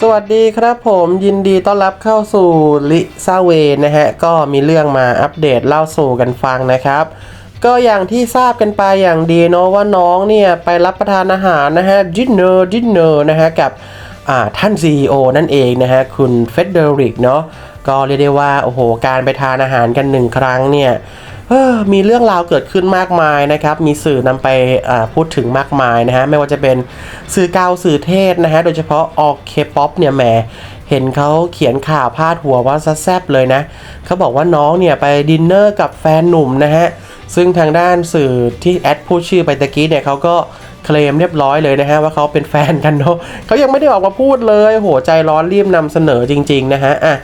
สวัสดีครับผมยินดีต้อนรับเข้าสู่ลิซาเวนะฮะ ก็มีเรื่องมาอัปเดตเล่าสู่กันฟังนะครับ ก็อย่างที่ทราบกันไปอย่างดีเนาะว่าน้องเนี่ย ไปรับประทานอาหารนะฮะดินเนอร์ดินเนอร์นะฮะ กับท่าน CEO นั่นเองนะฮะ คุณเฟเดริกเนาะก็เรียกได้ว่า โอ้โห การไปทานอาหารกันหนึ่งครั้งเนี่ย มีเรื่องราวเกิดขึ้นมากมายนะครับ มีสื่อนำไปพูดถึงมากมายนะฮะ ไม่ว่าจะเป็นสื่อเกาสื่อเทศนะฮะ โดยเฉพาะออกเคป๊อปเนี่ยแหม เห็นเขาเขียนข่าวพาดหัวว่าซะแซบเลยนะ เขาบอกว่าน้องเนี่ยไปดินเนอร์กับแฟนหนุ่มนะฮะ ซึ่งทางด้านสื่อที่แอดพูดชื่อไปตะกี้เนี่ยเขาก็ เคลมเรียบร้อยเลยนะฮะว่าเขาเป็นแฟนกันเนาะเขายังไม่ได้ออกมาพูดเลยโหใจร้อนรีบนำเสนอจริง ๆ นะฮะอะ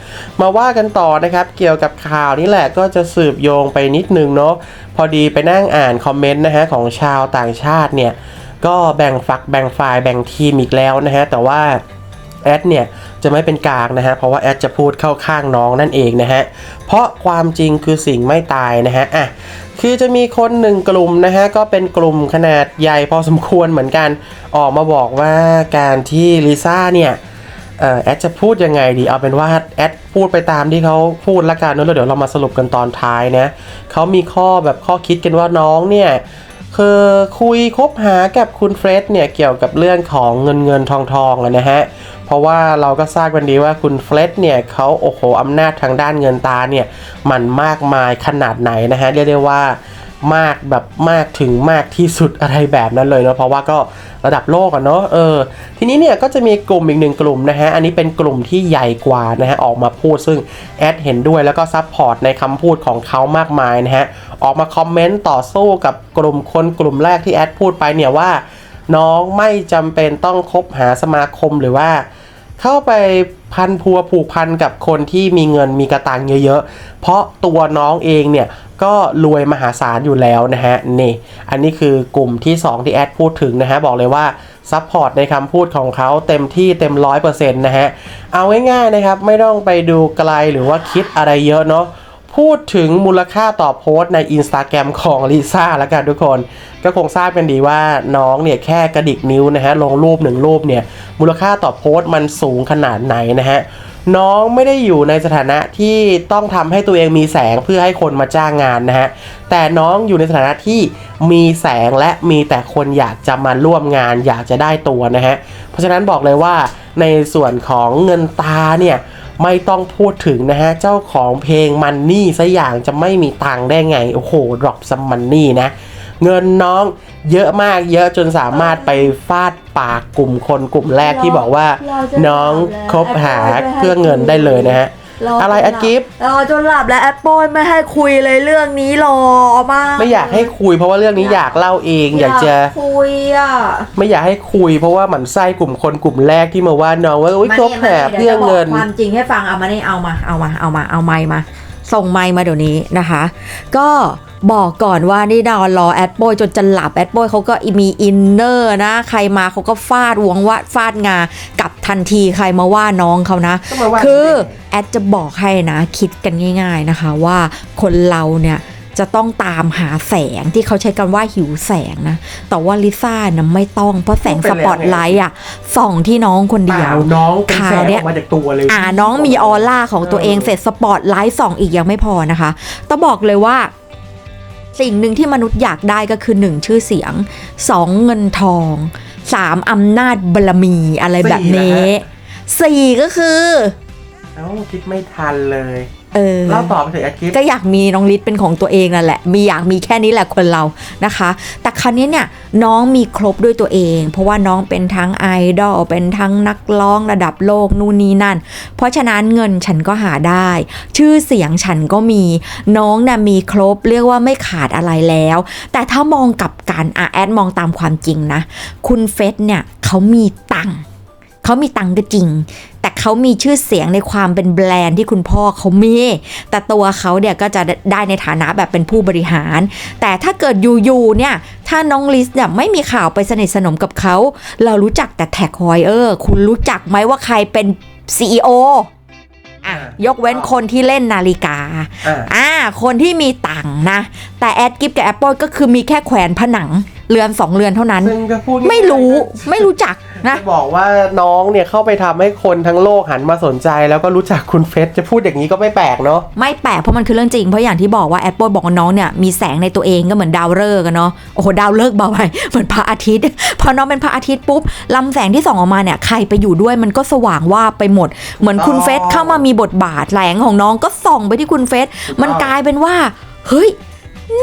มาว่ากันต่อนะครับ เกี่ยวกับข่าวนี้แหละก็จะสืบโยงไปนิดนึงเนาะพอดีไปนั่งอ่านคอมเมนต์นะฮะของชาวต่างชาติเนี่ยก็แบ่งฝักแบ่งฝ่ายแบ่งทีมอีกแล้วนะฮะแต่ว่าแอดเนี่ยจะไม่เป็นกลางนะฮะเพราะว่าแอดจะพูดเข้าข้างน้องนั่นเองนะฮะเพราะความจริงคือสิ่งไม่ตายนะฮะอะ คือจะมีคนหนึ่งกลุ่มนะฮะก็เป็นกลุ่มขนาดใหญ่พอสมควรเหมือนกันออกมาบอกว่าการที่ลิซ่าเนี่ยแอดจะพูดยังไงดีเอาเป็นว่าแอดพูดไปตามที่เขาพูดละกันเนอะแล้วเดี๋ยวเรามาสรุปกันตอนท้ายนะเขามีข้อแบบข้อคิดกันว่าน้องเนี่ย คือคุยคบหากับคุณเฟรดเนี่ยเกี่ยวกับเรื่องของเงินเงินทองทองนะฮะ เพราะว่าเราก็ทราบกันดีว่าคุณเฟรดเนี่ยเขาโอ้โหอำนาจทางด้านเงินตาเนี่ยมันมากมายขนาดไหนนะฮะเรียกได้ว่า มากแบบมากถึงมากที่สุดอะไรแบบนั้นเลยเนาะเพราะว่าก็ระดับโลกอะเนาะเออทีนี้เนี่ยก็จะมีกลุ่มอีกหนึ่งกลุ่มนะฮะอันนี้เป็นกลุ่มที่ใหญ่กว่านะฮะออกมาพูดซึ่งแอดเห็นด้วยแล้วก็ซัพพอร์ตในคำพูดของเขามากมายนะฮะออกมาคอมเมนต์ต่อสู้กับกลุ่มคนกลุ่มแรกที่แอดพูดไปเนี่ยว่า น้องไม่จำเป็นต้องคบหาสมาคมหรือว่าเข้าไปพันพัวผูกพันกับคนที่มีเงินมีกระตังเยอะๆ เพราะตัวน้องเองเนี่ย ก็รวยมหาศาลอยู่แล้วนะฮะนี่อันนี้คือกลุ่มที่ 2 ที่แอดพูดถึงนะฮะบอกเลยว่าซัพพอร์ตในคำพูดของเขาเต็มที่เต็มร้อยเปอร์เซ็นต์นะฮะเอาง่ายๆนะครับไม่ต้องไปดูไกลหรือว่าคิดอะไรเยอะเนาะ พูดถึงมูลค่าต่อโพสต์ใน Instagram ของลิซ่าแล้วกันทุกคน ก็คงทราบกันดีว่าน้องเนี่ยแค่กระดิกนิ้วนะฮะลงรูปหนึ่งรูปเนี่ยมูลค่าต่อโพสต์มันสูงขนาดไหนนะฮะน้องไม่ได้อยู่ในสถานะที่ต้องทำให้ตัวเองมีแสงเพื่อให้คนมาจ้างงานนะฮะ แต่น้องอยู่ในสถานะที่มีแสงและมีแต่คนอยากจะมาร่วมงานอยากจะได้ตัวนะฮะ เพราะฉะนั้นบอกเลยว่าในส่วนของเงินตาเนี่ย ไม่ต้องพูดถึงนะฮะ เจ้าของเพลงมันนี่ซะอย่างจะไม่มีตังได้ไง โอ้โหดรอปซัมมันนี่นะ เงินน้องเยอะมากเยอะจนสามารถไปฟาดปากกลุ่มคนกลุ่มแรกที่บอกว่า น้องคบหาเพื่อเงินได้เลยนะฮะ อะไรอะกิฟรอจนหลับแล้วแอปเปิลไม่ให้คุยเลยเรื่องนี้รอมากไม่อยากให้คุยเพราะว่าเรื่องนี้อยากเล่าเอง อยากจะคุยอะ ไม่อยากให้คุย เพราะว่าหมันไส้กลุ่มคนกลุ่มแรกที่มาว่าน้องว่าอุ้ยมาคนี่บหามานี่เพื่อเงิน ดี๋ยวจะบอกความจริงให้ฟังเอามานี่เอามาเอามาเอามาเอาไมค์มา ส่งไมค์มาเดี๋ยวนี้นะคะ ก็ บอกก่อนว่านี่ดาวรอแอดโบยจนจะหลับแอดโบยเขาก็มีอินเนอร์นะ ใครมาเขาก็ฟาดวงว่าฟาดงากับทันทีใครมาว่าน้องเขานะก็มาว่าคือแอดจะบอกให้นะ คิดกันง่าย ๆนะคะว่าคนเราเนี่ยจะต้องตามหาแสงที่เขาใช้กันว่าหิวแสงนะ แต่ว่าลิซ่านะไม่ต้องเพราะแสงสปอตไลท์อะส่องที่น้องคนเปเดียล่าวน้องเป็นแสข่าวงเนี่อยอกมาจากตัวเลยอ่าน้องมีออร่าของตัวเองเออเสร็จสปอตไลท์ส่องอีกยังไม่พอนะคะต้องบอกเลยว่า สิ่งหนึ่งที่มนุษย์อยากได้ก็คือหนึ่งชื่อเสียงสองเงินทองสามอำนาจบารมีอะไรแบบนี้สี่ก็คือ เอ้าคิดไม่ทันเลย เออเล่าต่อไปเถอะแอดกิฟก็อยากมีน้องลิศเป็นของตัวเองนั่นแหละ มีอยากมีแค่นี้แหละคนเรานะคะ แต่ครั้นี้เนี่ยน้องมีครบด้วยตัวเอง เพราะว่าน้องเป็นทั้งไอดอลเป็นทั้งนักร้องระดับโลกนู่นนี่นั่น เพราะฉะนั้นเงินฉันก็หาได้ ชื่อเสียงฉันก็มีน้องน่ะมีครบเรียกว่าไม่ขาดอะไรแล้ว แต่ถ้ามองกลับกันอะแอดมองตามความจริงนะ คุณเฟสเนี่ยเขามีตังค์ เขามีตังค์ก็จริง แต่เขามีชื่อเสียงในความเป็นแบรนด์ที่คุณพ่อเขามี แต่ตัวเขาเนี่ยก็จะได้ในฐานะแบบเป็นผู้บริหาร แต่ถ้าเกิดอยู่ๆเนี่ย ถ้าน้องลิสเนี่ยไม่มีข่าวไปสนิทสนมกับเขา เรารู้จักแต่แท็กฮอยเออร์คุณรู้จักไหมว่าใครเป็น CEO อะยกเว้นคนที่เล่นนาฬิกา อ่าอ่าคนที่มีตังค์นะ แต่แอดกิฟกับ Apple ก็คือมีแค่แขวนผนัง เรือนสองเรือนเท่านั้น ซึ่งก็พูดง่ายๆ ไม่รู้ไม่รู้จักนะ จะบอกว่าน้องเนี่ยเข้าไปทำให้คนทั้งโลกหันมาสนใจ แล้วก็รู้จักคุณเฟสจะพูดอย่างนี้ก็ไม่แปลกเนาะ ไม่แปลกเพราะมันคือเรื่องจริง เพราะอย่างที่บอกว่าแอปเปิลบอกว่าน้องเนี่ยมีแสงในตัวเองก็เหมือนดาวฤกษ์อะเนาะโอ้โหดาวฤกษ์เบาไป เหมือนพระอาทิตย์ พอน้องเป็นพระอาทิตย์ปุ๊บลำแสงที่ส่องออกมาเนี่ยใครไปอยู่ด้วยมันก็สว่างว่าบไปหมด เหมือนคุณเฟสเข้ามามีบทบาทแสงของน้องก็ส่องไปที่คุณเฟสมันกลายเป็นว่า เฮ้ย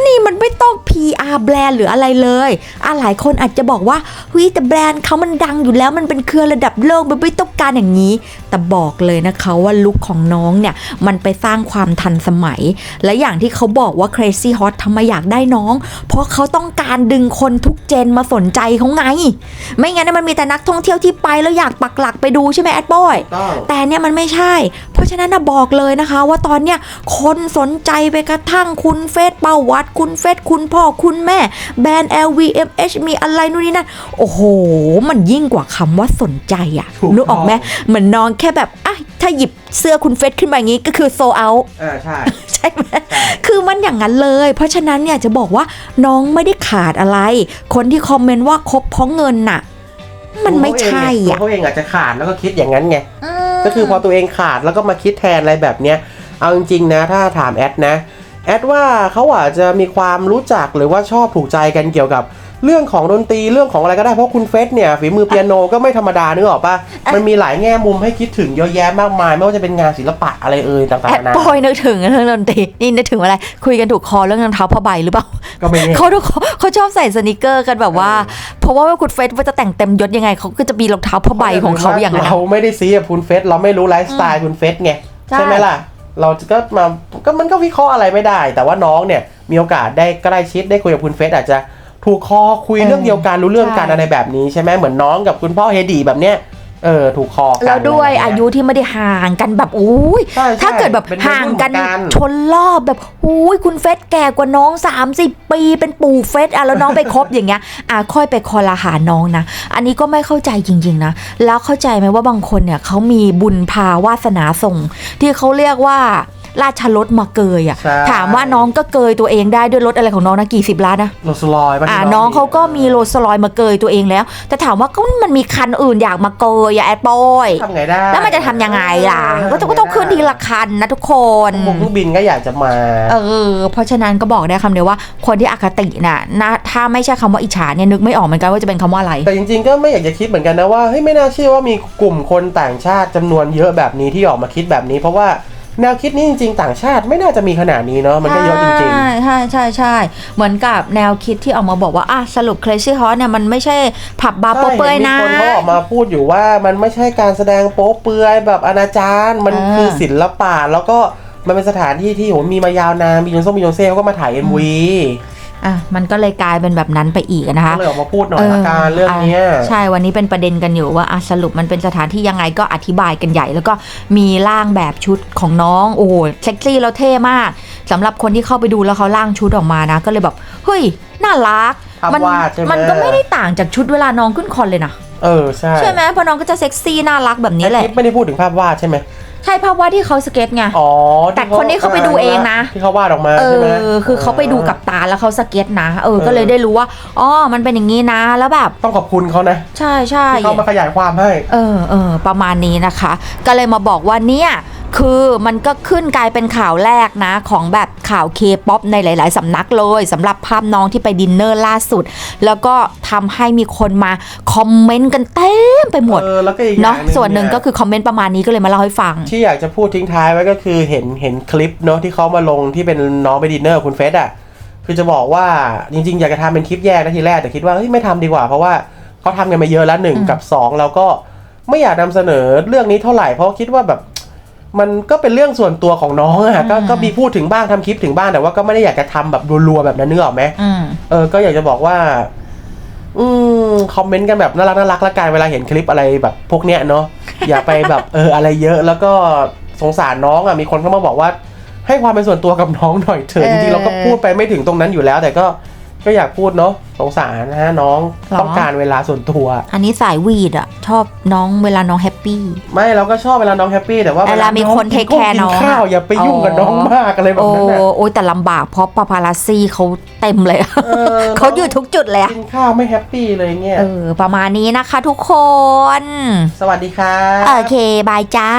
นี่มันไม่ต้อง PR แบรนด์หรืออะไรเลยอะหลายคนอาจจะบอกว่าเฮ้ยแต่แบรนด์เขามันดังอยู่แล้วมันเป็นเครือระดับโลกมันไม่ต้องการอย่างนี้ แต่บอกเลยนะคะว่าลุคของน้องเนี่ย มันไปสร้างความทันสมัย และอย่างที่เขาบอกว่า Crazy Hot ทำไมอยากได้น้อง เพราะเขาต้องการดึงคนทุกเจนมาสนใจเขาไง ไม่งั้นเนยมันมีแต่นักท่องเที่ยวที่ไปแล้วอยากปักหลักไปดูใช่ไหมแอดบอยต้องแต่เนี่ยมันไม่ใช่เพราะฉะนั้นนะบอกเลยนะคะว่าตอนเนี้ยคนสนใจไปกระทั่งคุณเฟสประวัติคุณเฟสคุณพ่อคุณแม่แบรนด์ LVMH มีอะไรนู่นนี่นั่นโอ้โห มันยิ่งกว่าคำว่าสนใจอะถูกนึกออกไหมต้องเหมือนน้องแค่แบบอะถ้าหยิบเสื้อคุณเฟสขึ้นมาอย่างนี้ก็คือโซเอาอ่าใช่ใช่ไหมคือมันอย่างนั้นเลย เพราะฉะนั้นเนี่ยจะบอกว่าน้องไม่ได้ขาดอะไร คนที่คอมเมนต์ว่าคบเพราะเงินน่ะ มันไม่ใช่ตัวอะเขาเองอาจจะขาดแล้วก็คิดอย่างนั้นไง ก็คือพอตัวเองขาดแล้วก็มาคิดแทนอะไรแบบเนี้ยเอาจริงๆนะถ้าถามแอดนะแอดว่าเขาอาจจะมีความรู้จักหรือว่าชอบถูกใจกันเกี่ยวกับเรื่องของดนตรีเรื่องของอะไรก็ได้เพราะคุณเฟสเนี่ยฝีมือเปียโนก็ไม่ธรรมดานึกออกปะมันมีหลายแง่มุมให้คิดถึงเยอะแยะมากมาย ไม่ว่าจะเป็นงานศิลปะอะไรเอ่ยต่างแอดๆนะปอยนึกถึงเรื่องดนตรีนี่นึกถึงอะไร คุยกันถูกคอเรื่องรองเท้าผ้าใบหรือเปล่า ก็ไม่แน่เขาทุกคนเขาชอบใส่สนิเกอร์กันแบบว่า เพราะว่าคุณเฟสว่าจะแต่งเต็มยศยังไงเขาก็จะมีรองเท้าผ้าใบของเขาอย่างนั้น เราไม่ได้ซีกับคุณเฟสเราไม่รู้ไลฟ์สไตล์คุณเฟสไงใช่ใช่ไหมล่ะ เราก็มาก็มันก็วิเคราะห์อะไรไม่ได้ แต่ว่าน้องเนี่ยมีโอกาสได้ใกล้ชิดได้คุยกับคุณเฟสอาจจะถูกคอคุยเรื่องเดียวกันรู้เรื่องกันอะไรแบบนี้ใช่ไหมเหมือนน้องกับคุณพ่อเฮดีแบบเนี้ย เออถูกคอกันแล้วด้วยะไรอาเงี้ยุที่ไม่ได้ห่างกันแบบอุ้ยใช่ใช่ถ้าเกิดแบบเป็นวัยรุ่นห่างกันเหมือนกันชนรอบแบบอุ้ยคุณเฟสแก่กว่าน้อง 30 ปีเป็นปู่เฟสอะแล้วน้องไปคบอย่างเงี้ยอะค่อยไปคอลหาน้องนะ อันนี้ก็ไม่เข้าใจจริง ๆ นะ แล้วเข้าใจไหมว่าบางคนเนี่ยเขามีบุญพาวาสนาส่ง ที่เขาเรียกว่า ราชรถมาเกยอะ ใช่ ถามว่าน้องก็เกยตัวเองได้ด้วยรถอะไรของน้องนะกี่สิบล้านนะ โรสลอยบ้อ่าน้องเขาก็มีโรลสลอยมาเกยตัวเองแล้ว แต่ถามว่าก็มันมีคันอื่นอยากมาเกยอย่าแอดบอยทำไงได้แล้วมันจะทำยังไงล่ะ ก็ต้องก็ต้องขึ้นทีละคันนะทุกคนพวกเครื่องบินก็อยากจะมา เออ เพราะฉะนั้นก็บอกได้คำเดียวว่าคนที่อคติน่ะนะถ้าไม่ใช่คำว่าอิจฉาเนี่ยนึกไม่ออกเหมือนกันว่าจะเป็นคำว่าอะไร แต่จริงๆก็ไม่อยากจะคิดเหมือนกันนะว่าเฮ้ยไม่น่าเชื่อว่ามีกลุ่มคนต่างชาติจำนวนเยอะแบบนี้ที่ออกมาคิดแบบนี้ เพราะว่า แนวคิดนี้จริง ๆ ต่างชาติไม่น่าจะมีขนาดนี้เนาะมันก็เยอะจริงใช่ใช่ใช่ใช่เหมือนกับแนวคิดที่ออกมาบอกว่าอะสรุป Crazy Horse เนี่ยมันไม่ใช่ผับบาร์ๆโปเปอยมีนะคนเขาออกมาพูดอยู่ว่ามันไม่ใช่การแสดงโป๊เปลือยแบบอนาจารมันอ่าคือศิลปะแล้วก็มันเป็นสถานที่ที่โหมีมายาวนานมียอนซ่งมียอนเซ่เขาก็มาถ่าย MV อ่ะมันก็เลยกลายเป็นแบบนั้นไปอีกนะคะก็เลยออกมาพูดหน่อยละกันเรื่องเนี้ยใช่วันนี้เป็นประเด็นกันอยู่ว่าอะสรุปมันเป็นสถานที่ยังไงก็อธิบายกันใหญ่ แล้วก็มีร่างแบบชุดของน้องโอ้โหเซ็กซี่แล้วเท่มากสำหรับคนที่เข้าไปดูแล้วเขาร่างชุดออกมานะ ก็เลยแบบเฮ้ยน่ารักภาพมัวาดใช่ไหมมันก็ไม่ได้ต่างจากชุดเวลาน้องขึ้นคอนเลยนะเออใช่ใช่ไหมเพราะน้องก็จะเซ็กซี่น่ารักแบบนี้แหละคลิปไม่ได้พูดถึงภาพวาดใช่ไหม ใช่ภาพวาดที่เขาสเก็ตไง อ๋อแต่คนนี้เขาไปดูเองนะ ที่เขาวาดออกมาเอใช่ไหมอ คือเขาไปดูกับตาแล้วเขาสเก็ตนะเออเออ ก็เลยได้รู้ว่า อ๋อ มันเป็นอย่างนี้นะ แล้วแบบ ต้องขอบคุณเขานะใช่ใช่ที่เขามาขยายความให้ เออเออประมาณนี้นะคะ ก็เลยมาบอกว่าเนี่ย คือมันก็ขึ้นกลายเป็นข่าวแรกนะ ของแบบข่าวเคป๊อปในหลาย ๆสำนักเลยสำหรับภาพน้องที่ไปดินเนอร์ล่าสุด แล้วก็ทำให้มีคนมาคอมเมนต์กันเต็มไปหมดเออแล้วก็อีกอย่าเนาะงหนึ่งส่วนหนึ่งเยก็คือคอมเมนต์ประมาณนี้ก็เลยมาเล่าให้ฟัง ที่อยากจะพูดทิ้งท้ายไว้ก็คือเห็นเห็นคลิปเนาะที่เขามาลงที่เป็นน้องไปดินเนอร์คุณเฟสอะคือจะบอกว่าจริง ๆ อยากจะทำเป็นคลิปแยกนะทีแรกแต่คิดว่าเฮ้ยไม่ทำดีกว่า เพราะว่าเขาทำกันมาเยอะแล้วหนึ่งอืมกับสองแล้วก็ไม่อยากนำเสนอเรื่องนี้เท่าไหร่เพราะคิดว่าแบบ มันก็เป็นเรื่องส่วนตัวของน้องอะก็ก็มีพูดถึงบ้างทำคลิปถึงบ้างแต่ว่าก็ไม่ได้อยากจะทำแบบรัวๆแบบนั้นนึกออกไหมอืมเออก็อยากจะบอกว่า อืมคอมเมนต์กันแบบน่ารักน่ารักละกันเวลาเห็นคลิปอะไรแบบ พวกเนี้ยเนาะอย่าไปแบบเอออะไรเยอะแล้วก็สงสารน้องอะมีคนเข้ามาบอกว่า ให้ความเป็นส่วนตัวกับน้องหน่อยเถอะเออจริงๆเราก็พูดไปไม่ถึงตรงนั้นอยู่แล้ว แต่ก็ ก็อยากพูดเนาะสงสารนะฮะน้องหรอ ต้องการเวลาส่วนตัว อันนี้สายวีดอะชอบน้องเวลาน้องแฮปปี้ ไม่เราก็ชอบเวลาน้องแฮปปี้แต่ว่าเวลามีคนอง take care กิน้องข้าวอะอย่าไปยุ่งกับน้องมากอะไรแบบโอ้นั้นน่ะโอ้ยแต่ลำบากเพราะปาพาราซี่เขาเต็มเลยอะเออเขาอยู่ทุกจุดเลยอะกินข้าวไม่แฮปปี้เลยเงี้ยเออ ประมาณนี้นะคะทุกคน สวัสดีครับ โอเค บายจ้า